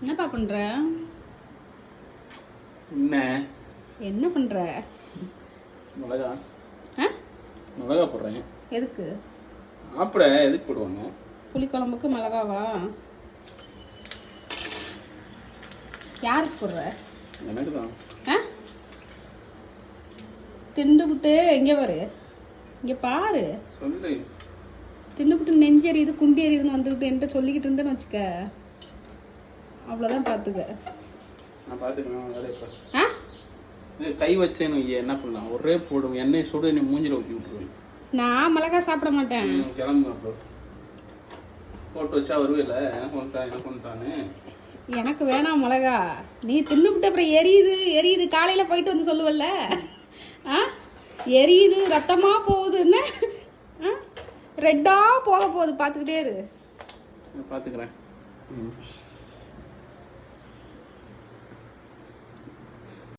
என்னப்பா பண்ற? என்ன? என்ன பண்ற? மிளகா. மிளகா போடுறேன். எதுக்கு? சாப்பிட எதுக்கு போடுவாங்க? புளிக்குழம்புக்கு மிளகாவா? யாருக்கு போடுற? எனக்கு தான். திண்டுபிட்டு இங்கே பாரு. இங்கே பாரு. சொல்லு. தின்னுபிட்டு நெஞ்சு எரியுது குண்டி எரியுதுன்னு வந்துக்கிட்டு என்கிட்ட சொல்லிக்கிட்டு இருந்தேன்னு வச்சுக்க. அவ்வளோதான் பார்த்துக்க நான் பார்த்துக்கிறேன் வேலையை பாரு. ஆ? இது கை வச்சேன்னு என்ன பண்ணலாம்? ஒரே போடும் எண்ணெய் சுடு எண்ணெய் மூஞ்சில ஊற்றி விட்டுருவேன். நான் மிளகா சாப்பிட மாட்டேன். கிளம்பு அப்புறம் போட்டு வச்சா வருவேல எனக்கு கொண்டுட்டான் எனக்கு கொண்டுட்டான்னு எனக்கு வேணாம் மிளகா. நீ தின்னுபிட்டு அப்புறம் எரியுது எரியுது. காலையில் போயிட்டு வந்து சொல்லுவல்ல. ஆ? எரியுது ரத்தமாக போகுதுன்னு ஆ? ரெட்டாக போக போகுது. பார்த்துக்கிட்டே இரு. பார்த்துக்கிறேன் ம்.